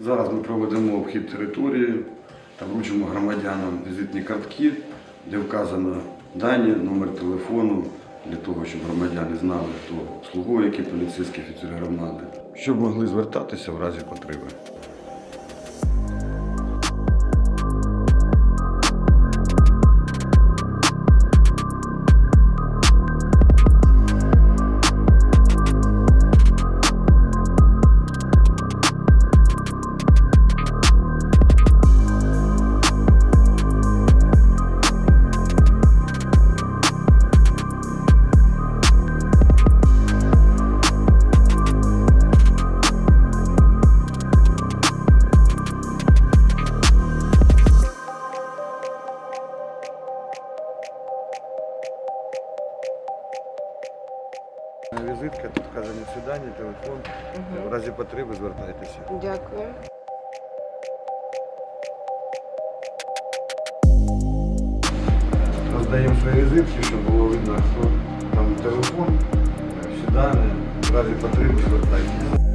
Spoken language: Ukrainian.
Зараз ми проведемо обхід території та вручимо громадянам візитні картки, де вказано дані, номер телефону для того, щоб громадяни знали, хто слугує, які поліцейські офіцери громади, щоб могли звертатися в разі потреби. Візитка, тут вказані свідання, телефон. телефон. В разі потреби звертайтеся. Дякую. Роздаємо свої візитки, щоб було видно, хто там телефон, всі дані. В разі потреби звертайтеся.